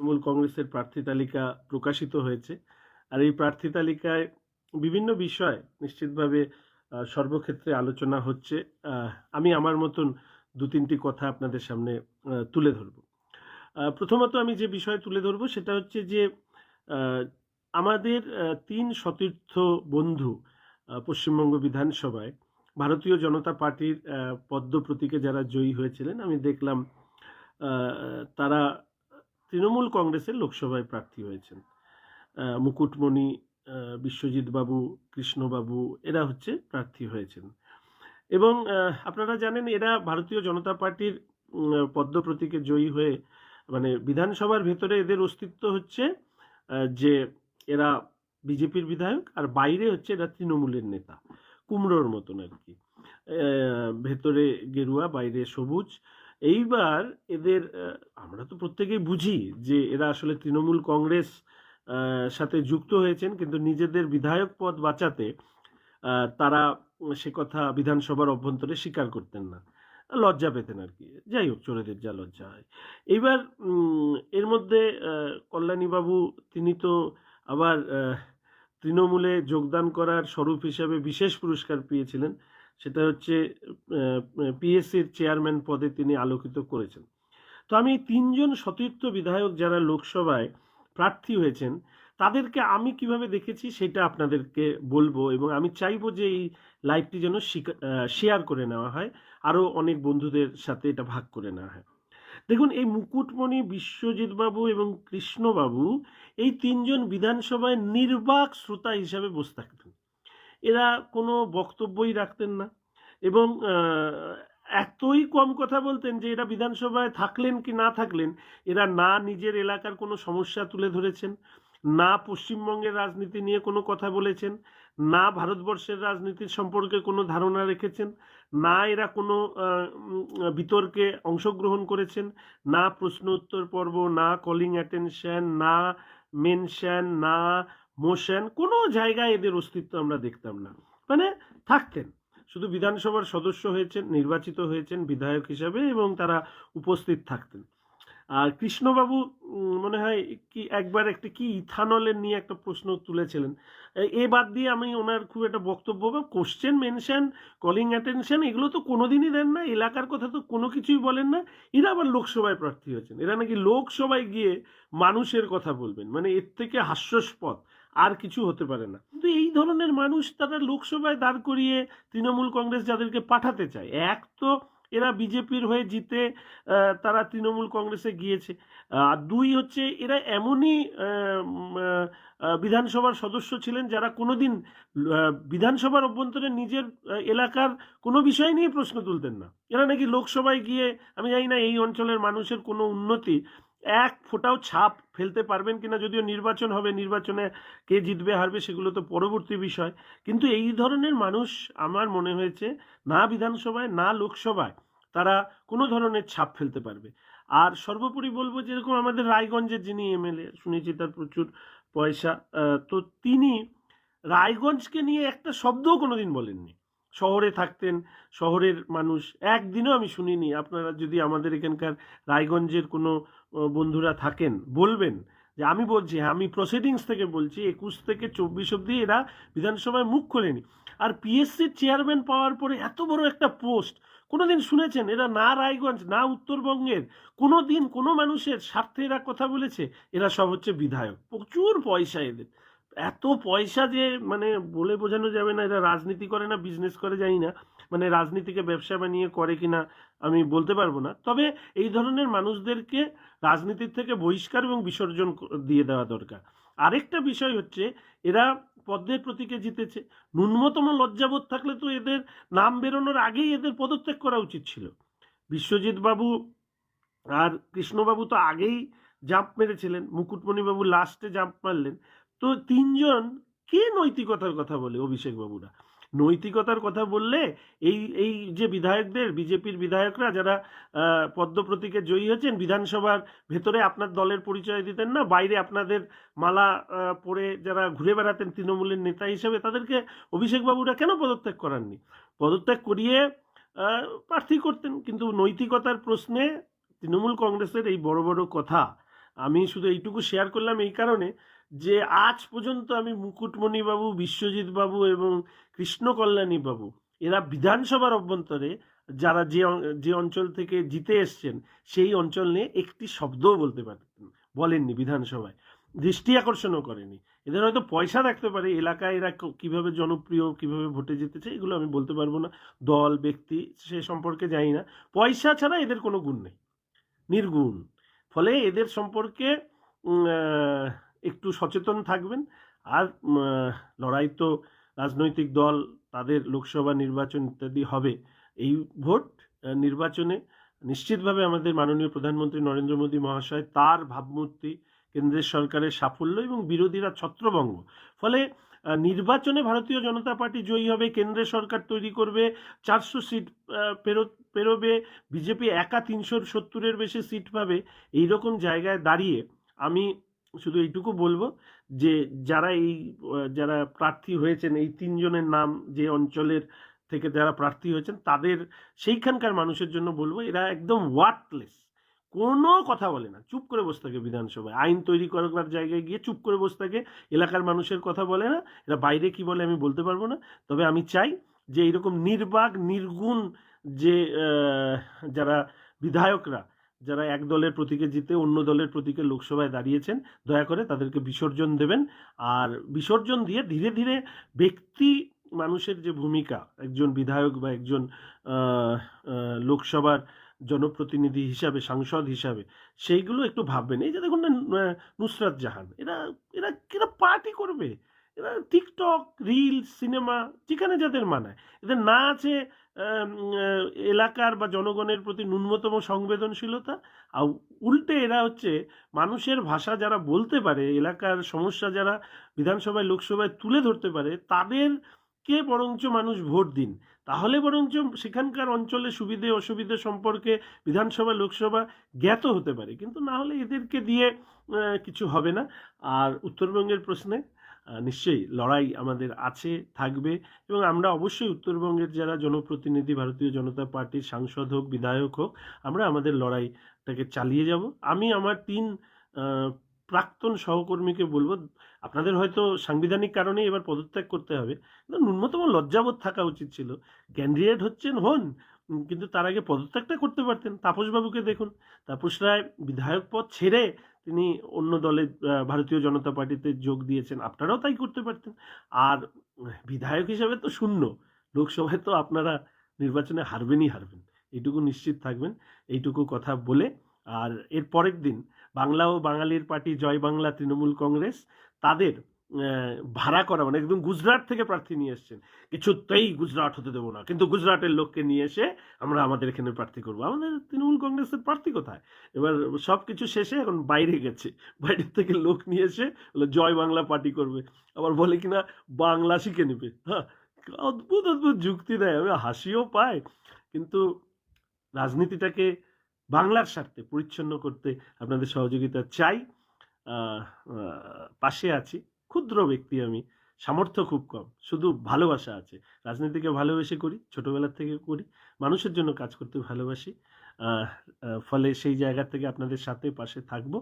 তৃণমূল কংগ্রেসের প্রার্থী তালিকা প্রকাশিত হয়েছে। আর এই প্রার্থী তালিকায় বিভিন্ন বিষয় নিশ্চিতভাবে সর্বক্ষেত্রে আলোচনা হচ্ছে। আমি আমার মতন দু তিনটি কথা আপনাদের সামনে তুলে ধরব। প্রথমত আমি যে বিষয় তুলে ধরব সেটা হচ্ছে যে আমাদের তিন সতীর্থ বন্ধু পশ্চিমবঙ্গ বিধানসভায়, ভারতীয় জনতা পার্টির পদ্ম প্রতীকে যারা জয়ী হয়েছিলেন, আমি দেখলাম তারা তৃণমূল কংগ্রেসের লোকসভায় প্রার্থী হয়েছেন। মুকুটমণি আহ, বিশ্বজিৎ বাবু কৃষ্ণবাবু এরা হচ্ছে প্রার্থী হয়েছেন। এবং আপনারা জানেন এরা ভারতীয় জনতা পার্টির পদ্ম প্রতীকে জয়ী হয়ে মানে বিধানসভার ভেতরে এদের অস্তিত্ব হচ্ছে যে এরা বিজেপির বিধায়ক আর বাইরে হচ্ছে এরা তৃণমূলের নেতা। কুমড়োর মতন আর কি। ভেতরে গেরুয়া বাইরে সবুজ এইবার এদের আমরা তো প্রত্যেকেই বুঝি যে এরা আসলে তৃণমূল কংগ্রেস সাথে যুক্ত হয়েছেন, কিন্তু নিজেদের বিধায়ক পদ বাঁচাতে তারা সে কথা বিধানসভার অভ্যন্তরে স্বীকার করতেন না। লজ্জা পেতেন আর কি। যাই হোক, চোরেদের যা লজ্জা হয়। এইবার এর মধ্যে কল্যাণীবাবু, তিনি তো আবার তৃণমূলে যোগদান করার স্বরূপ হিসাবে বিশেষ পুরস্কার পেয়েছিলেন। সেটা হচ্ছে পিএসসির চেয়ারম্যান পদে তিনি আলোকিত করেছেন। তো আমি তিনজন সতীর্থ বিধায়ক যারা লোকসভায় প্রার্থী হয়েছেন, তাদেরকে আমি কীভাবে দেখেছি সেটা আপনাদেরকে বলব এবং আমি চাইব যে এই লাইভটি যেন শেয়ার করে নেওয়া হয়, আরও অনেক বন্ধুদের সাথে এটা ভাগ করে নেওয়া হয়। দেখুন, এই মুকুটমণি বিশ্বজিৎ বাবু এবং কৃষ্ণবাবু এই তিনজন বিধানসভায় নির্বাক শ্রোতা হিসাবে বসে থাকতেন। এরা কোনো বক্তব্যই রাখতেন না। এবং এতই কম কথা বলতেন যে এরা বিধানসভায় থাকলেন কি না থাকলেন, এরা না নিজের এলাকার কোনো সমস্যা তুলে ধরেছেন, না পশ্চিমবঙ্গের রাজনীতি নিয়ে কোনো কথা বলেছেন, না ভারতবর্ষের রাজনীতির সম্পর্কে কোনো ধারণা রেখেছেন, না এরা কোনো বিতর্কে অংশগ্রহণ করেছেন, না প্রশ্ন উত্তর পর্ব, না কলিং অ্যাটেনশন না মেনশন না মোশন, কোনো জায়গায় এদের অস্তিত্ব আমরা দেখতাম না। মানে থাকতেন। শুধু বিধানসভার সদস্য হয়েছেন, নির্বাচিত হয়েছেন বিধায়ক হিসাবে এবং তারা উপস্থিত থাকতেন। আর কৃষ্ণবাবু মনে হয় কি একবার একটা কি ইথানলের নিয়ে একটা প্রশ্ন তুলেছিলেন। এ- বাদ দিয়ে আমি ওনার খুব একটা বক্তব্য বা কোশ্চেন মেনশন কলিং অ্যাটেনশন এগুলো তো কোনোদিনই দেন না। এলাকার কথা তো কোনো কিছুই বলেন না। এরা আবার লোকসভায় প্রার্থী হয়েছেন। এরা নাকি লোকসভায় গিয়ে মানুষের কথা বলবেন। মানে এর থেকে হাস্যাস্পদ। আর কিছু হতে পারে না। কিন্তু এই ধরনের মানুষ তারা লোকসভায় দাঁড় করিয়ে তৃণমূল কংগ্রেস যাদেরকে পাঠাতে চায়, এক তো এরা বিজেপির হয়ে জিতে তারা তৃণমূল কংগ্রেসে গিয়েছে, আর দুই হচ্ছে এরা এমনই বিধানসভার সদস্য ছিলেন যারা কোনোদিন বিধানসভার অভ্যন্তরে নিজের এলাকার কোনো বিষয় নিয়ে প্রশ্ন তুলতেন না। এরা নাকি লোকসভায় গিয়ে, আমি জানি না এই অঞ্চলের মানুষের কোনো উন্নতি এক ফোঁটাও ছাপ ফেলতে পারবেন কিনা যদিও নির্বাচন হবে, নির্বাচনে কে জিতবে, হারবে সেগুলো তো পরবর্তী বিষয়। কিন্তু এই ধরনের মানুষ আমার মনে হয়েছে না বিধানসভায়, না লোকসভায় তারা কোনো ধরনের ছাপ ফেলতে পারবে। আর সর্বোপরি বলব যেরকম আমাদের রায়গঞ্জের যিনি এমএলএ শুনেছি তার প্রচুর পয়সা তো তিনি রায়গঞ্জকে নিয়ে একটা শব্দও কোনোদিন বলেননি। শহরে থাকতেন শহরের মানুষ। একদিনও আমি শুনিনি আপনারা যদি আমাদের এখানকার রায়গঞ্জের কোনো বন্ধুরা থাকেন বলবেন যে আমি বলছি হ্যাঁ, আমি প্রসিডিংস থেকে বলছি একুশ থেকে চব্বিশ অবধি এরা বিধানসভায় মুখ খোলেনি। আর পিএসসির চেয়ারম্যান পাওয়ার পরে এত বড় একটা পোস্ট কোনোদিন শুনেছেন? এরা না রায়গঞ্জ না উত্তরবঙ্গের কোনো দিন কোনো মানুষের স্বার্থে এরা কথা বলেছে এরা সব হচ্ছে বিধায়ক। প্রচুর পয়সা এদের। এত পয়সা যে মানে বলে বোঝানো যাবে না, এরা রাজনীতি করে না বিজনেস করে, জানি না। মানে রাজনীতিকে ব্যবসা বানিয়ে করে কিনা আমি বলতে পারব না। তবে এই ধরনের মানুষদেরকে রাজনীতির থেকে বহিষ্কার এবং বিসর্জন দিয়ে দেওয়া দরকার। আরেকটা বিষয় হচ্ছে, এরা পদ্মের প্রতীকে জিতেছে। ন্যূনতম লজ্জাবোধ থাকলে তো এদের নাম বেরোনোর আগেই এদের পদত্যাগ করা উচিত ছিল। বিশ্বজিৎ বাবু আর কৃষ্ণবাবু তো আগেই জাম্প মেরেছিলেন। মুকুটমণিবাবু লাস্টে জাম্প মারলেন। তো তিনজন কে নৈতিকতার কথা বলে অভিষেক বাবুরা নৈতিকতার কথা বললে এই এই যে বিধায়কদের, বিজেপির বিধায়করা যারা পদ্ম প্রতীকে জয়ী হয়েছেন, বিধানসভার ভেতরে আপনার দলের পরিচয় দিতেন না, বাইরে আপনাদের মালা পরে যারা ঘুরে বেড়াতেন তৃণমূলের নেতা হিসেবে, তাদেরকে অভিষেক বাবুরা কেন পদত্যাগ করাননি? পদত্যাগ করিয়ে প্রার্থী করতেন। কিন্তু নৈতিকতার প্রশ্নে তৃণমূল কংগ্রেসের এই বড় বড় কথা, আমি শুধু এইটুকু শেয়ার করলাম এই কারণে। যে আজ পর্যন্ত আমি মুকুটমণি বাবু বিশ্বজিৎ বাবু এবং কৃষ্ণ কল্যাণী বাবু এরা বিধানসভার অভ্যন্তরে যারা যে যে অঞ্চল থেকে জিতে এসছেন, সেই অঞ্চল নিয়ে একটি শব্দও বলতে পারতেন বলেননি বিধানসভায়। দৃষ্টি আকর্ষণও করেনি। এদের হয়তো পয়সা থাকতে পারে, এলাকায় এরা কীভাবে জনপ্রিয়, কীভাবে ভোটে জিতেছে, এগুলো আমি বলতে পারব না। দল, ব্যক্তি, সে সম্পর্কে জানি না। পয়সা ছাড়া এদের কোনো গুণ নেই। নির্গুণ। ফলে এদের সম্পর্কে একটু সচেতন থাকবেন। আর লড়াই তো রাজনৈতিক দল, তাদের লোকসভা নির্বাচন ইত্যাদি হবে। এই ভোট নির্বাচনে নিশ্চিতভাবে আমাদের মাননীয় প্রধানমন্ত্রী নরেন্দ্র মোদী মহাশয় তার ভাবমূর্তি, কেন্দ্রের সরকারের সাফল্য এবং বিরোধীরা ছত্রভঙ্গ। ফলে নির্বাচনে ভারতীয় জনতা পার্টি জয়ী হবে, কেন্দ্রের সরকার তৈরি করবে, চারশো সিট পেরো, পেরোবে, বিজেপি একা তিনশো সত্তরের বেশি সিট পাবে এই রকম জায়গায় দাঁড়িয়ে আমি শুধু এইটুকু বলব যে, যারা এই যারা প্রার্থী হয়েছেন, এই তিনজনের নাম যে অঞ্চলের থেকে যারা প্রার্থী হয়েছেন, তাদের সেইখানকার মানুষের জন্য বলব, এরা একদম ওয়ার্কলেস কোনো কথা বলে না। চুপ করে বসে থাকে বিধানসভায়। আইন তৈরি করার জায়গায় গিয়ে চুপ করে বসে থাকে। এলাকার মানুষের কথা বলে না। এরা বাইরে কি বলে আমি বলতে পারব না। তবে আমি চাই যে এইরকম নির্বাক, নির্গুণ যে যারা বিধায়করা যারা এক দলের প্রতীকে জিতে অন্য দলের প্রতীকে লোকসভায় দাঁড়িয়েছেন, দয়া করে তাদেরকে বিসর্জন দেবেন। আর বিসর্জন দিয়ে ধীরে ধীরে ব্যক্তি মানুষের যে ভূমিকা, একজন বিধায়ক বা একজন লোকসভার জনপ্রতিনিধি হিসাবে, সাংসদ হিসাবে, সেইগুলো একটু ভাববেন। এই যে দেখুন না নুসরাত জাহান, এরা এরা এরা পার্টি করবে? টিকটক রিল সিনেমা, যেখানে যাদের মানায়। এদের না আছে এলাকার বা জনগণের প্রতি ন্যূনতম সংবেদনশীলতা। আর উল্টে এরা হচ্ছে মানুষের ভাষা যারা বলতে পারে, এলাকার সমস্যা যারা বিধানসভায়, লোকসভায় তুলে ধরতে পারে, তাদেরকে বরঞ্চ মানুষ ভোট দিন। তাহলে বরঞ্চ সেখানকার অঞ্চলে সুবিধে, অসুবিধে সম্পর্কে বিধানসভা, লোকসভা জ্ঞাত হতে পারে। কিন্তু না হলে এদেরকে দিয়ে কিছু হবে না। আর উত্তরবঙ্গের প্রশ্নে নিশ্চয়ই লড়াই আমাদের আছে, থাকবে এবং আমরা অবশ্যই উত্তরবঙ্গের যারা জনপ্রতিনিধি, ভারতীয় জনতা পার্টির সাংসদ হোক, বিধায়ক হোক, আমরা আমাদের লড়াইটাকে চালিয়ে যাব। আমি আমার তিন প্রাক্তন সহকর্মীকে বলব, আপনাদের হয়তো সাংবিধানিক কারণে এবার পদত্যাগ করতে হবে। কিন্তু ন্যূনতম লজ্জাবোধ থাকা উচিত ছিল। ক্যান্ডিডেট হচ্ছেন, হন, কিন্তু তার আগে পদত্যাগটা করতে পারতেন। তাপসবাবুকে দেখুন, তাপস রায় বিধায়ক পদ ছেড়ে তিনি অন্য দলে ভারতীয় জনতা পার্টিতে যোগ দিয়েছেন। আপনারাও তাই করতে পারতেন। আর বিধায়ক হিসাবে তো শূন্য। লোকসভায় তো আপনারা নির্বাচনে হারবেনই হারবেন। এইটুকু নিশ্চিত থাকবেন, এইটুকু কথা বলে। আর এর পরের দিন বাংলা ও বাঙালির পার্টি জয় বাংলা তৃণমূল কংগ্রেস, তাদের ভাড়া করা মানে একদম গুজরাট থেকে প্রার্থী নিয়ে এসছেন। কিছুতেই গুজরাট হতে দেবো না। কিন্তু গুজরাটের লোককে নিয়ে এসে আমরা আমাদের এখানে প্রার্থী করব। আমাদের তৃণমূল কংগ্রেসের প্রার্থী কোথায়? এবার সব কিছু শেষে এখন বাইরে গেছে। বাইরে থেকে লোক নিয়ে এসে জয় বাংলা পার্টি করবে। আবার বলে কিনা, বাংলা শিখে নেবে। হ্যাঁ অদ্ভুত অদ্ভুত যুক্তি দেয়। আমি হাসিও পাই। কিন্তু রাজনীতিটাকে বাংলার স্বার্থে পরিচ্ছন্ন করতে আপনাদের সহযোগিতা চাই। পাশে আছি। ক্ষুদ্র ব্যক্তি আমি। সামর্থ্য খুব কম। শুধু ভালোবাসা আছে। রাজনীতিকে ভালোবেসে করি, ছোটোবেলার থেকে করি। মানুষের জন্য কাজ করতে ভালোবাসি। ফলে সেই জায়গা থেকে আপনাদের সাথে পাশে থাকব।